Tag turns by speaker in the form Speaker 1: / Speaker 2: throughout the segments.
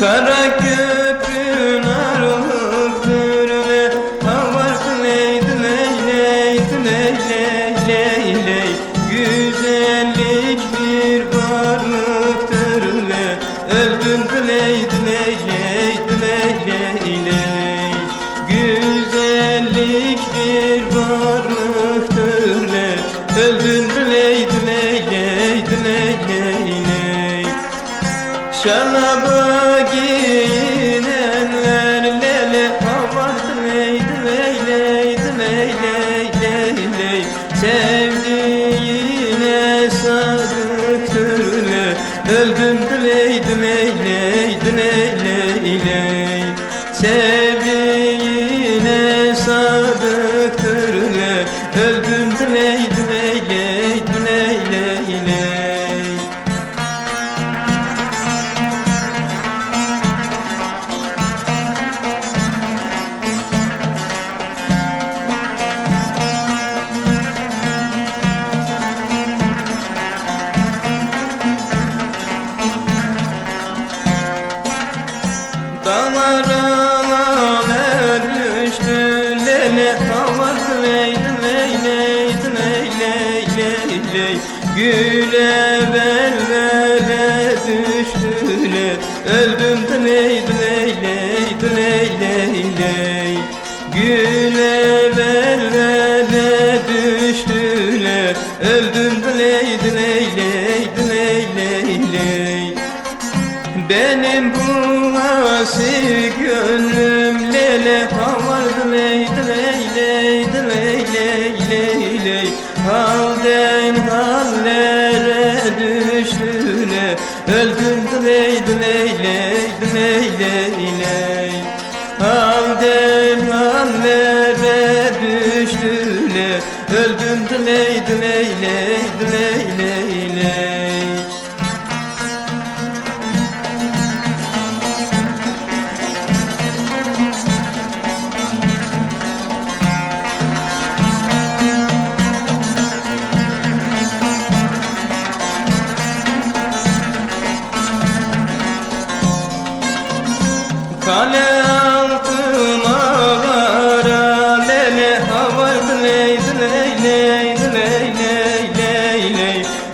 Speaker 1: Kara köprün aralıktır ve Havar leydi ley leydi ley ley ley ley Güzellik bir varlıktır ve Öldüm leydi ley leydi ley ley ley Güzellik bir varlıktır ve Öldüm leydi ley leydi ley ley ley Sevdiğine sadıktır le Öldüm leydi ley leydi ley ley ley Sevdiğine sadıktır le Öldüm Damara düştü lele leydi ley ley ley ley ley Güle velvele düştü le Öldüm de ley leydi ley ley ley Güle velvele düştü le Öldüm de ley leydi ley ley ley benim asi gönlüm lele havar leydi ley leydi ley ley ley ley Halden hallere düştü le Öldüm leydi ley leydi ley ley ley Halden hallere düştü le Öldüm ley leydi ley ley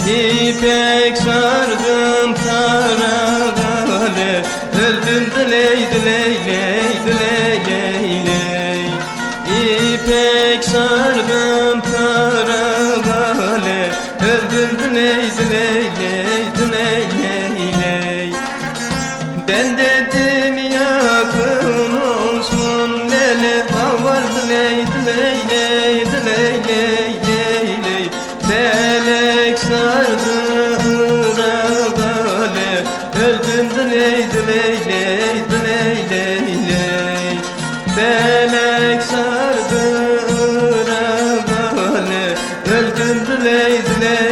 Speaker 1: İpek sardım kara gale Öldüm de leydi ley leydi ley ley İpek sardım kara gale Öldüm de leydi ley leydi ley ley ben dedim ömrü leyz leyz